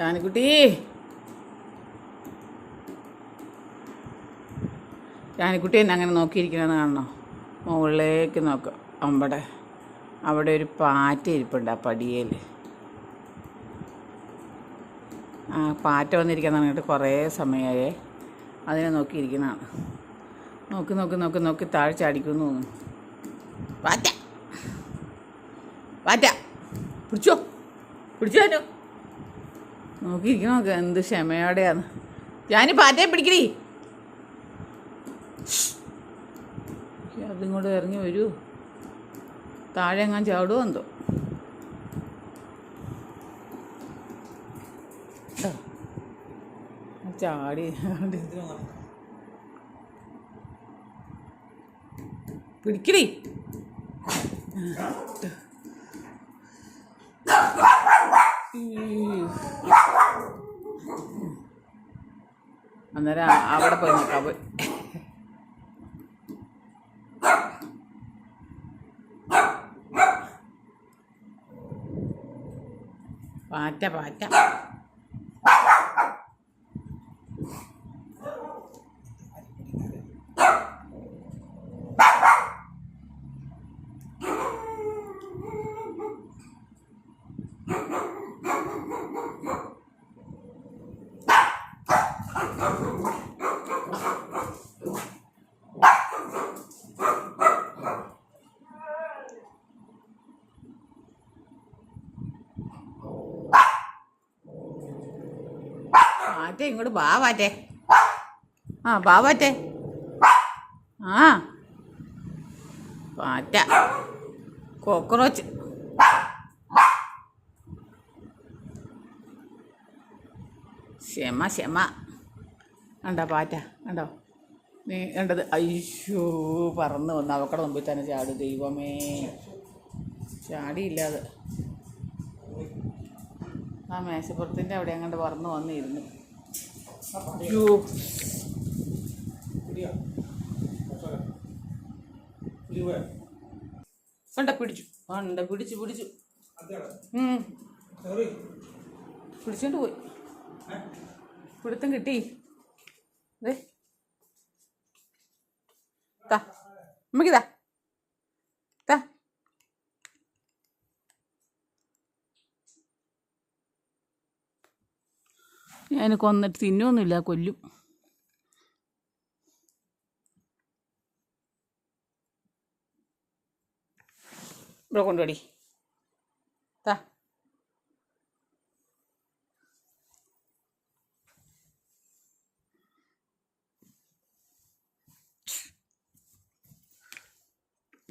ജാനിക്കുട്ടി ജാനിക്കുട്ടി എന്നെ അങ്ങനെ നോക്കിയിരിക്കണമെന്ന് കാണണോ? മുകളിലേക്ക് നോക്കാം. അമ്പടെ. അവിടെ ഒരു പാറ്റ ഇരിപ്പുണ്ട് ആ പടിയേൽ ആ പാറ്റ വന്നിരിക്കാൻ തുടങ്ങിയിട്ട് കുറേ സമയമായേ അതിനെ നോക്കിയിരിക്കുന്നതാണ്. നോക്കി നോക്കി നോക്കി നോക്കി താഴെ തോന്നുന്നു. പാറ്റ. പാറ്റ. പിടിച്ചോ. പിടിച്ചോ നോക്കിയിരിക്കണം നോക്ക് എന്ത് ക്ഷമയോടെയാണ് ഞാനീ പാറ്റയെ പിടിക്കടി. അതിങ്ങോട്ട് ഇറങ്ങി വരൂ. താഴെ എങ്ങാൻ ചാടുമോ എന്തോ. ചാടി പിടിക്കടി. അന്നേരം അവിടെ പോയി നോക്കാം പോയി. പാറ്റ പാറ്റ. പാറ്റ ഇങ്ങോട്ട് ബാ മാറ്റേ. ആ ബാ മാറ്റേ. ആ. പാറ്റ കോക്രോച്ച്. ക്ഷമ ക്ഷമ. കണ്ടോ പാറ്റ? കണ്ടോ? നീ കണ്ടത്? അയ്യോ പറന്ന് വന്ന് അവക്കടെ മുമ്പിൽ തന്നെ ചാടി. ദൈവമേ. ചാടിയില്ലാതെ ആ മേശപ്പുറത്തിന്റെ അവിടെ അങ്ങോട്ട് പറന്ന് വന്നിരുന്നു. അയ്യോ കണ്ട പിടിച്ചു കണ്ട പിടിച്ചു പിടിച്ചു. പിടിച്ചോണ്ട് പോയി. പിടുത്തം കിട്ടി. അതെ താ താ ഞാൻ കൊന്നിട്ട് തിന്നൊന്നുമില്ല കൊല്ലും. ഇവിടെ കൊണ്ടുപോടി താ.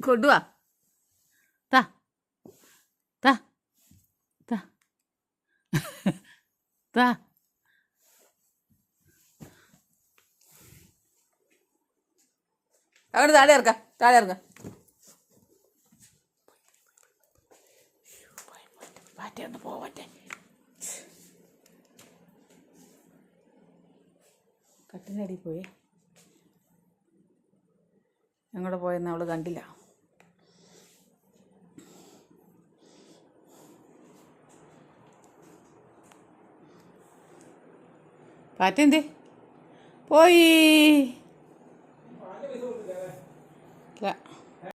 കൊണ്ടുവാ. താ. താ. താ. താ. അവിടെ താഴെ ഇറക്കാം താഴെ ഇറക്കാം. കട്ടിനടി പോയി. ഞങ്ങളുടെ പോയെന്ന് അവൾ കണ്ടില്ല. പാറ്റ എന്തേ? പോയി. ಇಲ್ಲ